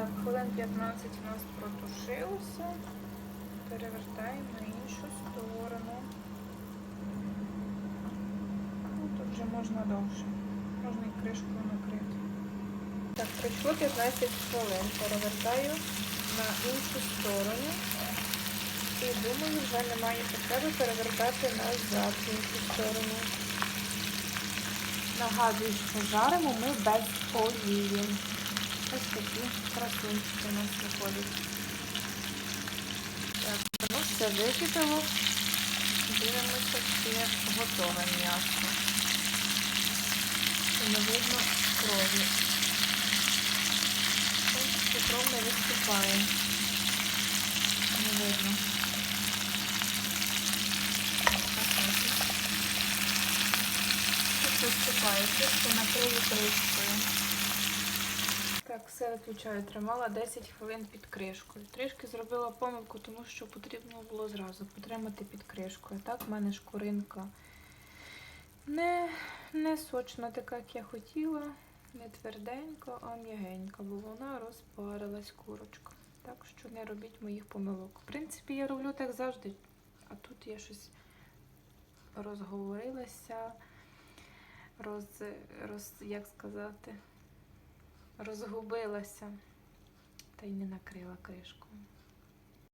Так, хвилин 15 у нас протушилося. Перевертаємо на іншу сторону. Ну, тут вже можна довше. Можна і кришкою накрити. Так, пройшло 15 хвилин. Перевертаю на іншу сторону. І думаю, вже немає потреби перевертати назад в іншу сторону. Нагадую, що жаримо ми без олії. Красунчики у нас виходять. Так, ну все википало. Дивимося, чи готове м'ясо. Не видно крові. Ось кров не виступає. Не видно. Тут виступає, чисто накрию кришкою. Так, все виключаю. Тримала 10 хвилин під кришкою. Трішки зробила помилку, тому що потрібно було зразу потримати під кришкою. Так, в мене шкуринка не, не сочна, така, як я хотіла, не тверденька, а м'ягенька, бо вона розпарилась курочка. Так що не робіть моїх помилок. В принципі, я роблю так завжди, а тут я щось розговорилася, роз, роз, як сказати, розгубилася та й не накрила кришкою.